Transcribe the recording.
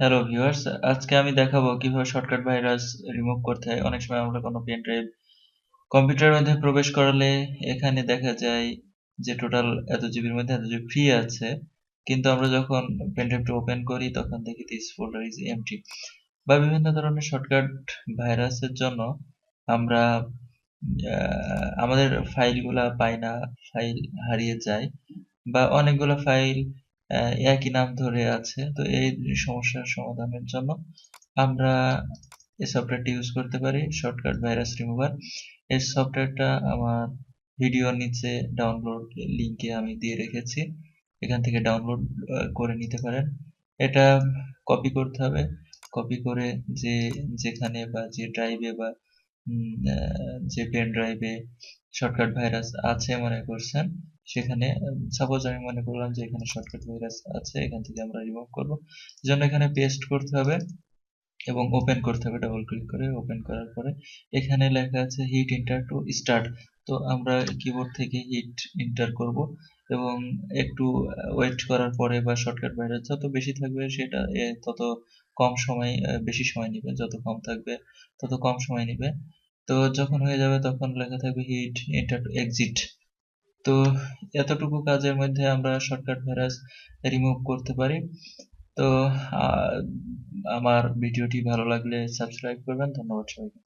Hello viewers আজকে আমি দেখাবো কীভাবে শর্টকাট ভাইরাস রিমুভ করতে হয়। অনেক সময় আমরা কোনো পেন ড্রাইভ কম্পিউটারের মধ্যে প্রবেশ করালে এখানে দেখা যায় যে টোটাল এত জিবির মধ্যে এত জিবি ফ্রি আছে। কিন্তু আমরা যখন পেন ড্রাইভটা ওপেন করি, তখন দেখি দিস ফোল্ডার ইজ এমটি বা বিভিন্ন ধরনের শর্টকাট ভাইরাসের জন্য আমরা আমাদের ফাইলগুলা পাই না ফাইল হারিয়ে যায় বা অনেকগুলো ফাইল একই নাম ধরে আছে। তো এই সমস্যার সমাধানের জন্য আমরা এই সফটওয়্যারটি ইউজ করতে পারি শর্টকাট ভাইরাস রিমুভার এই সফটওয়্যারটা আমার ভিডিওর নিচে ডাউনলোড লিঙ্কে আমি দিয়ে রেখেছি। এখান থেকে ডাউনলোড করে নিতে পারেন। এটা কপি করতে হবে। কপি করে যে যেখানে বা যে ড্রাইভে বা যে পেন ড্রাইভে শর্টকাট ভাইরাস আছে মনে করছেন, সেখানে সাপোজ আমি মনে করলাম যে এখানে শর্টকাট ভাইরাস আছে, এখান থেকে আমরা রিমুভ করব। জন্য এখানে পেস্ট করতে হবে এবং ওপেন করতে হবে ডাবল ক্লিক করে ওপেন করার পরে এখানে লেখা আছে হিট ইন্টার টু স্টার্ট তো আমরা কিবোর্ড থেকে হিট ইন্টার করব এবং একটু ওয়েট করার পরে বা শর্টকাট ভাইরাস যত বেশি থাকবে সেটা তত কম সময় বেশি সময় নেবে। যত কম থাকবে, তত কম সময় নেবে। তো যখন হয়ে যাবে তখন লেখা থাকবে হিট এন্টার টু এক্সিট তো এতটুকু কাজের মধ্যে আমরা শর্টকাট ভাইরাস রিমুভ করতে পারি। তো আমার ভিডিওটি ভালো লাগলে সাবস্ক্রাইব করবেন। ধন্যবাদ সবাইকে।